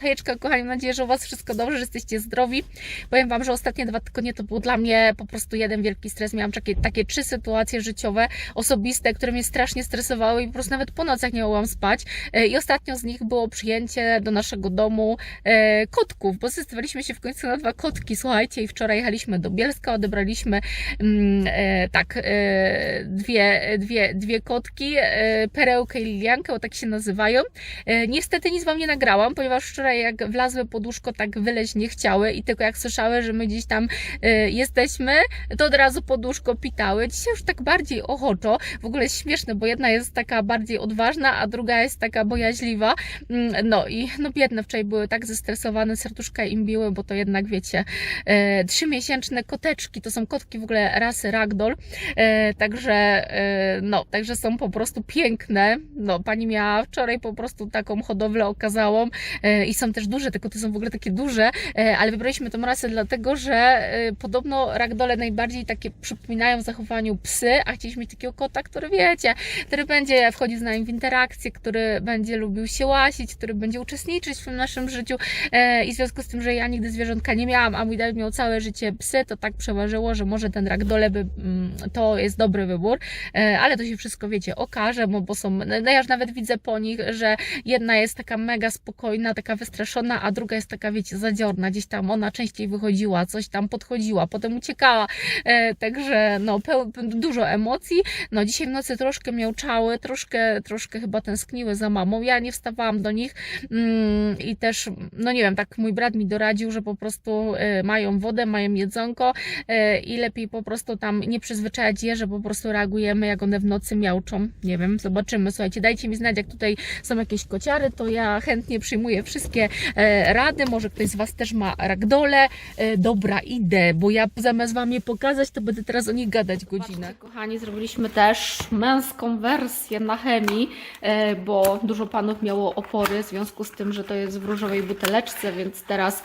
Hejeczka, kochani, mam nadzieję, że u Was wszystko dobrze, że jesteście zdrowi. Powiem Wam, że ostatnie dwa tygodnie to był dla mnie po prostu jeden wielki stres. Miałam takie, takie trzy sytuacje życiowe, osobiste, które mnie strasznie stresowały i po prostu nawet po nocach nie mogłam spać. E, I ostatnio z nich było przyjęcie do naszego domu e, kotków, bo zdecydowaliśmy się w końcu na dwa kotki, słuchajcie, i wczoraj jechaliśmy do Bielska, odebraliśmy mm, e, tak, dwie, dwie, dwie kotki, Perełkę i Liliankę, o tak się nazywają. Niestety nic Wam nie nagrałam, ponieważ wczoraj jak wlazły pod łóżko, tak wyleźć nie chciały i tylko jak słyszały, że my gdzieś tam e, jesteśmy, to od razu pod łóżko pitały. Dzisiaj już tak bardziej ochoczo, w ogóle śmieszne, bo jedna jest taka bardziej odważna, a druga jest taka bojaźliwa. Mm, No i no biedne wczoraj były tak zestresowane, serduszka im biły, bo to jednak wiecie, e, trzymiesięczne koteczki, to są kotki w ogóle rasy ragdoll, e, także e, no, także są po prostu piękne. No, pani miała wczoraj po prostu taką hodowlę okazałą i są też duże, te są w ogóle takie duże, e, ale wybraliśmy tą rasę dlatego, że e, podobno ragdole najbardziej takie przypominają zachowaniu psy, a chcieliśmy mieć takiego kota, który wiecie, który będzie wchodził z nami w interakcję, który będzie lubił się łasić, który będzie uczestniczyć w tym naszym życiu. E, i w związku z tym, że ja nigdy zwierzątka nie miałam, a mój Dawid miał całe życie psy, to tak przeważyło, że może ten ragdole by, mm, to jest dobry wybór, ale to się wszystko, wiecie, okaże, bo, są, no ja już nawet widzę po nich, że jedna jest taka mega spokojna, taka wystraszona, a druga jest taka, wiecie, zadziorna, gdzieś tam ona częściej wychodziła, coś tam podchodziła, potem uciekała, e, także no dużo emocji, no dzisiaj w nocy troszkę miałczały, troszkę, troszkę chyba tęskniły za mamą, ja nie wstawałam do nich mm, i też, no nie wiem, tak mój brat mi doradził, że po prostu e, mają wodę, mają jedzonko e, i lepiej po prostu tam nie przyzwyczajać je, że po prostu reagujemy, jak one w nocy miałczą, nie wiem, zobaczymy, słuchajcie, dajcie mi znać, jak tutaj są jakieś kociary, to ja chętnie przyjmuję wszystkie e, rady, może ktoś z Was też ma ragdole, e, dobra, idę, bo ja zamiast Wam je pokazać, to będę teraz o nich gadać godzinę. Kochani, zrobiliśmy też męską wersję na chemii, e, bo dużo panów miało opory w związku z tym, że to jest w różowej buteleczce, więc teraz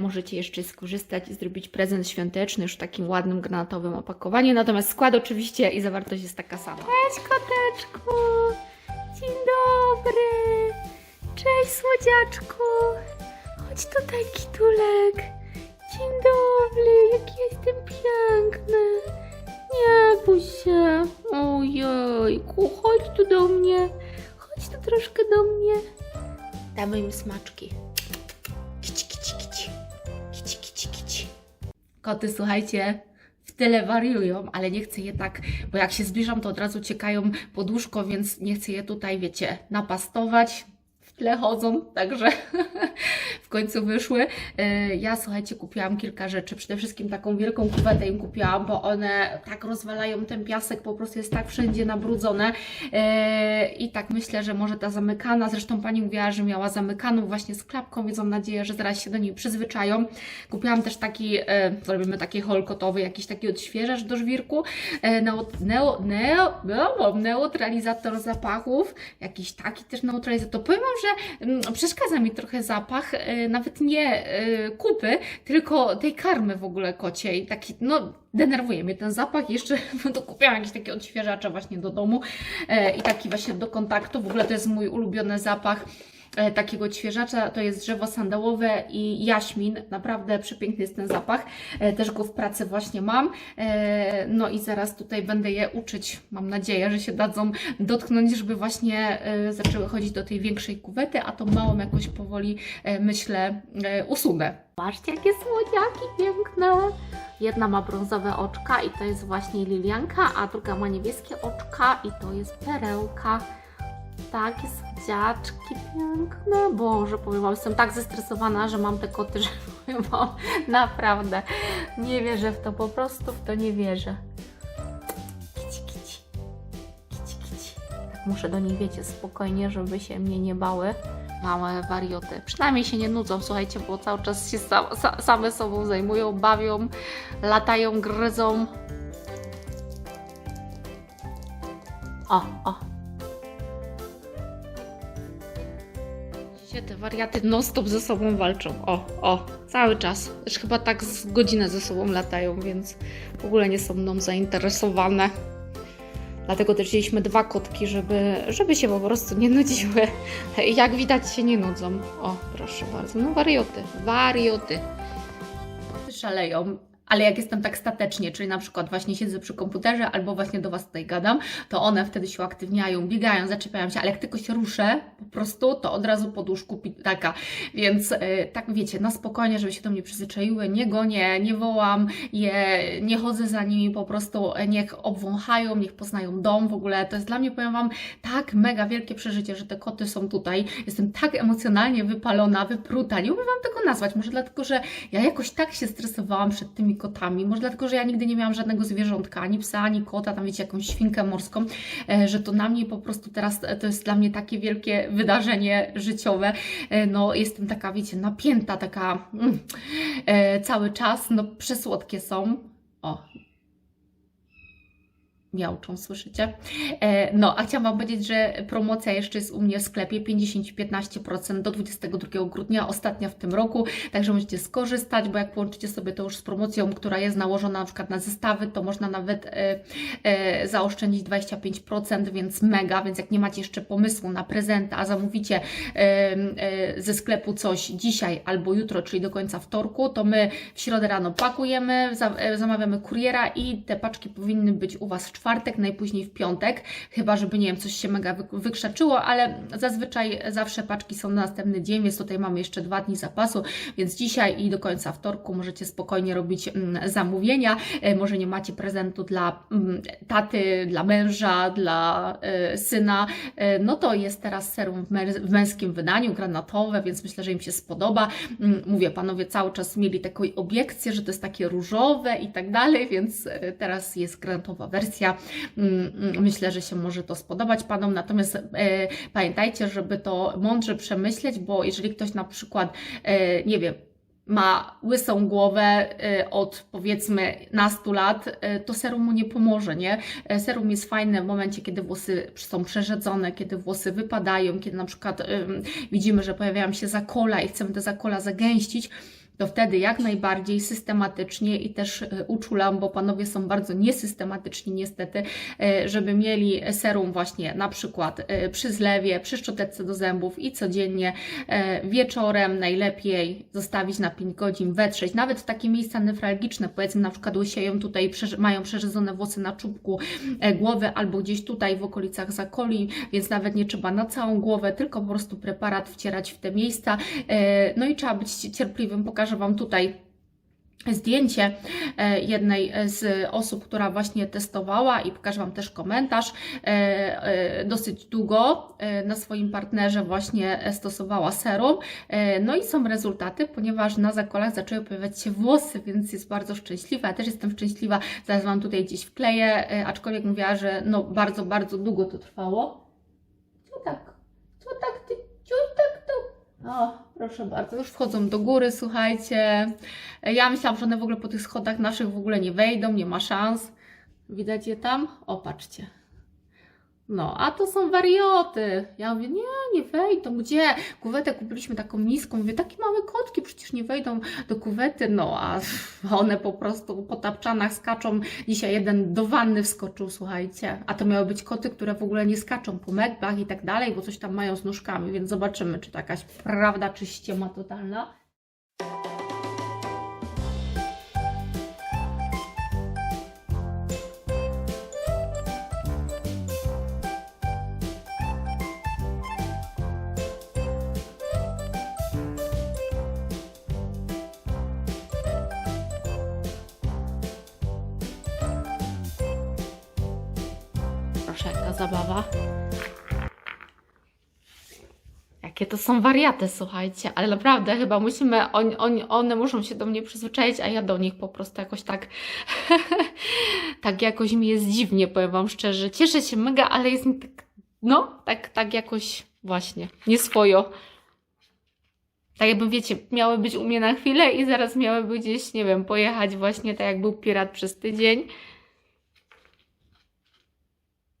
możecie jeszcze skorzystać i zrobić prezent świąteczny już w takim ładnym granatowym opakowaniu. Natomiast skład oczywiście i zawartość jest taka sama. Cześć koteczku! Cześć słodziaczku! Chodź tutaj kitulek! Dzień dobry! Jaki jestem piękny! Nie bój się! Ojejku, chodź tu do mnie! Chodź tu troszkę do mnie! Damy im smaczki. Kici, kici, kici. Kici, kici, kici. Koty, słuchajcie, w tyle wariują, ale nie chcę je tak, bo jak się zbliżam, to od razu ciekają pod łóżko, więc nie chcę je tutaj, wiecie, napastować. Tle chodzą, także w końcu wyszły. E, Ja, słuchajcie, kupiłam kilka rzeczy. Przede wszystkim taką wielką kuwetę im kupiłam, bo one tak rozwalają ten piasek, po prostu jest tak wszędzie nabrudzone. E, I tak myślę, że może ta zamykana, zresztą pani mówiła, że miała zamykaną właśnie z klapką, więc mam nadzieję, że zaraz się do niej przyzwyczają. Kupiłam też taki, e, robimy taki holkotowy, jakiś taki odświeżacz do żwirku, e, neo, neo, neo, no, neutralizator zapachów, jakiś taki też neutralizator. Powiem Wam, że mm, przeszkadza mi trochę zapach, e, nawet nie e, kupy, tylko tej karmy w ogóle kociej. Taki, no, denerwuje mnie ten zapach. Jeszcze kupiłam jakieś takie odświeżacze właśnie do domu e, i taki właśnie do kontaktu. W ogóle to jest mój ulubiony zapach takiego odświeżacza. To jest drzewo sandałowe i jaśmin. Naprawdę przepiękny jest ten zapach. E, Też go w pracy właśnie mam. E, No i zaraz tutaj będę je uczyć. Mam nadzieję, że się dadzą dotknąć, żeby właśnie e, zaczęły chodzić do tej większej kuwety, a tą małą jakoś powoli, e, myślę, e, usunę. Patrzcie, jakie słodziaki piękne! Jedna ma brązowe oczka i to jest właśnie Lilianka, a druga ma niebieskie oczka i to jest Perełka. Takie słodziaczki piękne. Boże, powiem Wam, jestem tak zestresowana, że mam te koty, że powiem Wam, naprawdę nie wierzę w to, po prostu w to nie wierzę. Kici, kici. Kici, kici. Tak muszę do nich, wiecie, spokojnie, żeby się mnie nie bały. Małe warioty. Przynajmniej się nie nudzą, słuchajcie, bo cały czas się sa, sa, same sobą zajmują, bawią, latają, gryzą. O, o. Te wariaty non-stop ze sobą walczą. O, o, cały czas. Już chyba tak z godzinę ze sobą latają, więc w ogóle nie są mną zainteresowane. Dlatego też wzięliśmy dwa kotki, żeby, żeby się po prostu nie nudziły. Jak widać się nie nudzą. O, proszę bardzo. No warioty, warioty. Szaleją. Ale jak jestem tak statecznie, czyli na przykład właśnie siedzę przy komputerze albo właśnie do Was tutaj gadam, to one wtedy się uaktywniają, biegają, zaczepiają się, ale jak tylko się ruszę po prostu, to od razu pod łóżku pitaka. Więc e, tak wiecie, na spokojnie, żeby się do mnie przyzwyczaiły, nie gonię, nie wołam je, nie chodzę za nimi, po prostu niech obwąchają, niech poznają dom w ogóle. To jest dla mnie, powiem Wam, tak mega wielkie przeżycie, że te koty są tutaj. Jestem tak emocjonalnie wypalona, wypruta, nie umiem Wam tego nazwać, może dlatego, że ja jakoś tak się stresowałam przed tymi kotami, może dlatego, że ja nigdy nie miałam żadnego zwierzątka, ani psa, ani kota, tam wiecie, jakąś świnkę morską, e, że to na mnie po prostu teraz e, to jest dla mnie takie wielkie wydarzenie życiowe. E, No, jestem taka, wiecie, napięta, taka mm, cały czas, no przesłodkie są. O, miałczą, słyszycie? E, no, a chciałam Wam powiedzieć, że promocja jeszcze jest u mnie w sklepie 50-15% do 22 grudnia, ostatnia w tym roku, także możecie skorzystać, bo jak połączycie sobie to już z promocją, która jest nałożona na przykład na zestawy, to można nawet e, e, zaoszczędzić 25%, więc mega, więc jak nie macie jeszcze pomysłu na prezent, a zamówicie e, e, ze sklepu coś dzisiaj albo jutro, czyli do końca wtorku, to my w środę rano pakujemy, za, e, zamawiamy kuriera i te paczki powinny być u Was w czwartek, najpóźniej w piątek, chyba żeby, nie wiem, coś się mega wy- wykrzaczyło, ale zazwyczaj zawsze paczki są na następny dzień, więc tutaj mamy jeszcze dwa dni zapasu, więc dzisiaj i do końca wtorku możecie spokojnie robić mm, zamówienia. E, Może nie macie prezentu dla mm, taty, dla męża, dla e, syna, e, no to jest teraz serum w, męs- w męskim wydaniu, granatowe, więc myślę, że im się spodoba. Mm, Mówię, panowie cały czas mieli taką obiekcję, że to jest takie różowe i tak dalej, więc teraz jest granatowa wersja. Mm, mm, Myślę, że się może to spodobać panom, natomiast e, pamiętajcie, żeby to mądrze przemyśleć, bo jeżeli ktoś na przykład, e, nie wiem, ma łysą głowę y, od powiedzmy nastu lat, to serum mu nie pomoże, nie? E, Serum jest fajne w momencie, kiedy włosy są przerzedzone, kiedy włosy wypadają, kiedy na przykład widzimy, że pojawiają się zakola i chcemy te zakola zagęścić, to wtedy jak najbardziej systematycznie i też e, uczulam, bo panowie są bardzo niesystematyczni niestety, e, żeby mieli serum właśnie na przykład e, przy zlewie, przy szczoteczce do zębów i codziennie wieczorem najlepiej zostawić na 5 godzin, wetrzeć. Nawet w takie miejsca newralgiczne, powiedzmy na przykład łysieją tutaj, mają przerzedzone włosy na czubku głowy albo gdzieś tutaj w okolicach zakoli, więc nawet nie trzeba na całą głowę, tylko po prostu preparat wcierać w te miejsca. No i trzeba być cierpliwym. Pokażę Wam tutaj zdjęcie e, jednej z osób, która właśnie testowała i pokażę Wam też komentarz. E, e, Dosyć długo na swoim partnerze właśnie stosowała serum. No i są rezultaty, ponieważ na zakolach zaczęły pojawiać się włosy, więc jest bardzo szczęśliwa. Ja też jestem szczęśliwa, zaraz Wam tutaj gdzieś wkleję, aczkolwiek mówiła, że no bardzo, bardzo długo to trwało. Co tak? Co tak ty? Co tak? O, proszę bardzo, już wchodzą do góry, słuchajcie. Ja myślałam, że one w ogóle po tych schodach naszych w ogóle nie wejdą, nie ma szans. Widać je tam? O, patrzcie. No, a to są warioty. Ja mówię, nie, nie wejdą. Gdzie? Kuwetę kupiliśmy taką niską. Mówię, takie małe kotki przecież nie wejdą do kuwety. No, a one po prostu po tapczanach skaczą. Dzisiaj jeden do wanny wskoczył, słuchajcie. A to miały być koty, które w ogóle nie skaczą po meblach i tak dalej, bo coś tam mają z nóżkami, więc zobaczymy, czy to jakaś prawda, czy ściema totalna. Jaka zabawa. Jakie to są wariaty, słuchajcie, ale naprawdę chyba musimy, on, on, one muszą się do mnie przyzwyczaić, a ja do nich po prostu jakoś tak, tak jakoś mi jest dziwnie, powiem Wam szczerze. Cieszę się mega, ale jest mi tak, no, tak, tak jakoś właśnie, nieswojo. Tak jakby, wiecie, miały być u mnie na chwilę i zaraz miałyby gdzieś, nie wiem, pojechać właśnie tak jak był pirat przez tydzień.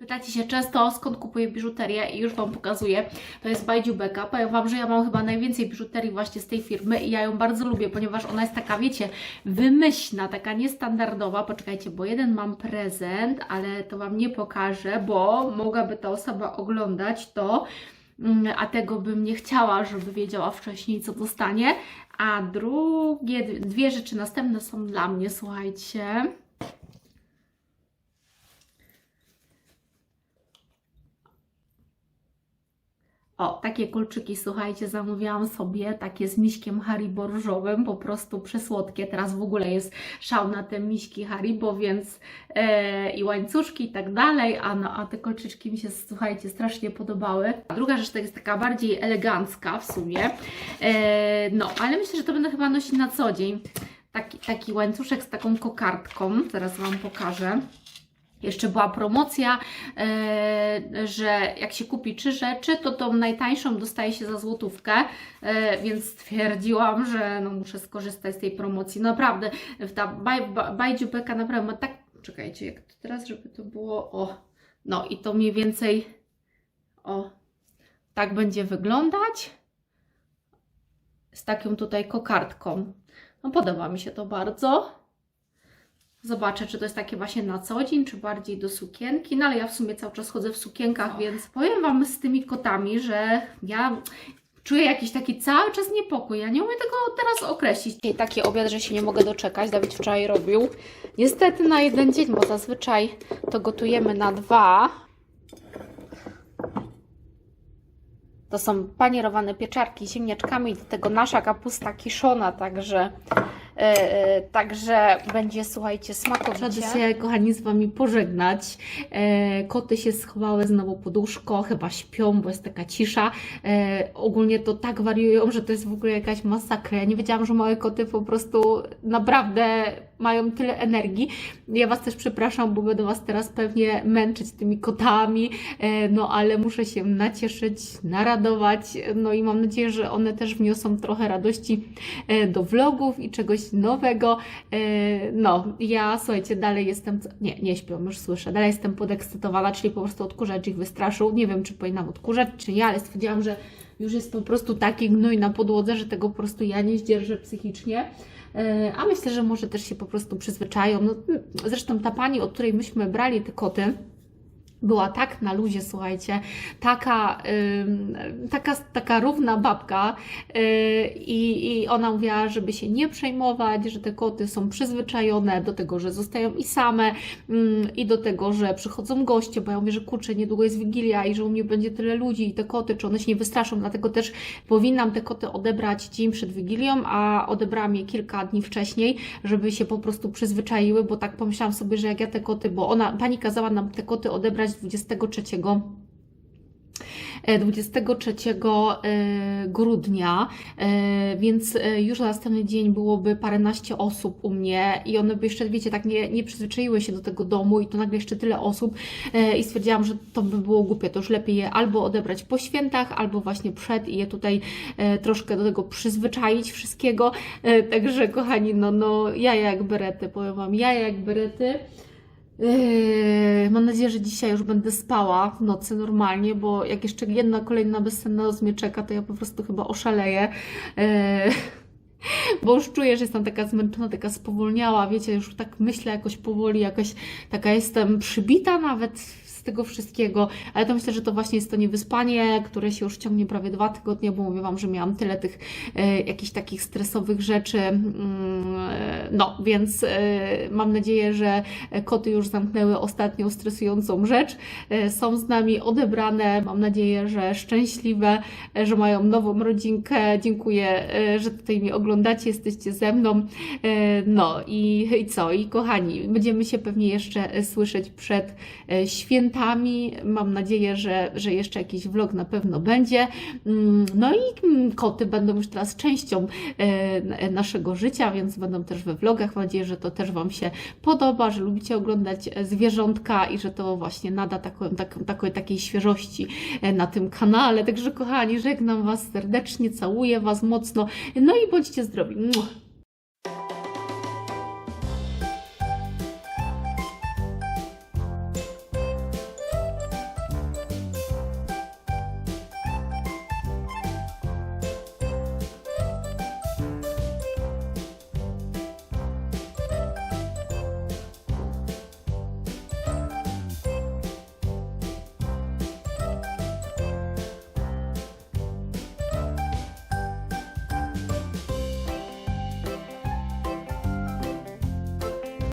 Pytacie się często, skąd kupuję biżuterię i już Wam pokazuję. To jest Beka. Powiem Wam, że ja mam chyba najwięcej biżuterii właśnie z tej firmy i ja ją bardzo lubię, ponieważ ona jest taka, wiecie, wymyślna, taka niestandardowa. Poczekajcie, bo jeden mam prezent, ale to Wam nie pokażę, bo mogłaby ta osoba oglądać to, mm, a tego bym nie chciała, żeby wiedziała wcześniej, co dostanie. A drugie, dwie rzeczy następne są dla mnie, słuchajcie. O, takie kolczyki, słuchajcie, zamówiłam sobie, takie z miśkiem Haribo różowym, po prostu przesłodkie. Teraz w ogóle jest szał na te miśki Haribo, więc e, i łańcuszki i tak dalej, a, no, a te kolczyczki mi się, słuchajcie, strasznie podobały. A druga rzecz to jest taka bardziej elegancka w sumie, e, no, ale myślę, że to będę chyba nosić na co dzień. Taki, taki łańcuszek z taką kokardką, zaraz Wam pokażę. Jeszcze była promocja, e, że jak się kupi trzy rzeczy, to tą najtańszą dostaje się za złotówkę, e, więc stwierdziłam, że no muszę skorzystać z tej promocji. Naprawdę, ta baj, baj, bajdziupeka naprawdę ma tak... Czekajcie, jak to teraz, żeby to było... O, no i to mniej więcej... O, tak będzie wyglądać. Z taką tutaj kokardką. No podoba mi się to bardzo. Zobaczę, czy to jest takie właśnie na co dzień, czy bardziej do sukienki. No ale ja w sumie cały czas chodzę w sukienkach, więc powiem Wam z tymi kotami, że ja czuję jakiś taki cały czas niepokój. Ja nie umiem tego teraz określić. I taki obiad, że się nie mogę doczekać. Dawid wczoraj robił. Niestety na jeden dzień, bo zazwyczaj to gotujemy na dwa. To są panierowane pieczarki z ziemniaczkami, do tego nasza kapusta kiszona, także, e, także będzie, słuchajcie, smakowicie. Radzę się, kochani, z Wami pożegnać. E, koty się schowały znowu pod łóżko, chyba śpią, bo jest taka cisza. E, ogólnie to tak wariują, że to jest w ogóle jakaś masakra. Ja nie wiedziałam, że małe koty po prostu naprawdę mają tyle energii. Ja Was też przepraszam, bo będę Was teraz pewnie męczyć tymi kotami, e, no ale muszę się nacieszyć, naradować, no i mam nadzieję, że one też wniosą trochę radości e, do vlogów i czegoś nowego. E, No, ja słuchajcie, dalej jestem, nie, nie śpią, już słyszę, dalej jestem podekscytowana, czyli po prostu odkurzacz ich wystraszył. Nie wiem, czy powinnam odkurzać, czy nie, ale stwierdziłam, że już jest po prostu taki gnój na podłodze, że tego po prostu ja nie zdzierżę psychicznie. E, A myślę, że może też się po prostu przyzwyczają. No, zresztą ta pani, od której myśmy brali te koty, była tak na luzie, słuchajcie, taka, taka, taka równa babka yy, i, ona mówiła, żeby się nie przejmować, że te koty są przyzwyczajone do tego, że zostają i same i do tego, że przychodzą goście, bo ja mówię, że kurczę, niedługo jest Wigilia i że u mnie będzie tyle ludzi i te koty, czy one się nie wystraszą, dlatego też powinnam te koty odebrać dzień przed Wigilią, a odebrałam je kilka dni wcześniej, żeby się po prostu przyzwyczaiły, bo tak pomyślałam sobie, że jak ja te koty, bo ona, pani kazała nam te koty odebrać 23 23 e, grudnia, e, więc e, już na następny dzień byłoby paręnaście osób u mnie i one by jeszcze, wiecie, tak nie, nie przyzwyczaiły się do tego domu i to nagle jeszcze tyle osób i stwierdziłam, że to by było głupie, to już lepiej je albo odebrać po świętach, albo właśnie przed i je tutaj troszkę do tego przyzwyczaić wszystkiego, także kochani, no, no jaja jak berety, powiem Wam, jaja jak berety. Yy, mam nadzieję, że dzisiaj już będę spała w nocy normalnie, bo jak jeszcze jedna kolejna bezsenna noc mnie czeka, to ja po prostu chyba oszaleję. Yy, bo już czuję, że jestem taka zmęczona, taka spowolniała, wiecie, już tak myślę jakoś powoli, jakaś taka jestem przybita nawet z tego wszystkiego, ale to myślę, że to właśnie jest to niewyspanie, które się już ciągnie prawie dwa tygodnie, bo mówię Wam, że miałam tyle tych e, jakichś takich stresowych rzeczy, mm, e, no, więc e, mam nadzieję, że koty już zamknęły ostatnią stresującą rzecz, e, są z nami odebrane, mam nadzieję, że szczęśliwe, że mają nową rodzinkę, dziękuję, że tutaj mnie oglądacie, jesteście ze mną, no i, i co, i kochani, będziemy się pewnie jeszcze słyszeć przed e, Mam nadzieję, że, że jeszcze jakiś vlog na pewno będzie. Mm, No i mm, koty będą już teraz częścią e, naszego życia, więc będą też we vlogach. Mam nadzieję, że to też Wam się podoba, że lubicie oglądać e, zwierzątka i że to właśnie nada taką, taką, taką, takiej świeżości e, na tym kanale. Także kochani, żegnam Was serdecznie, całuję Was mocno. No i bądźcie zdrowi.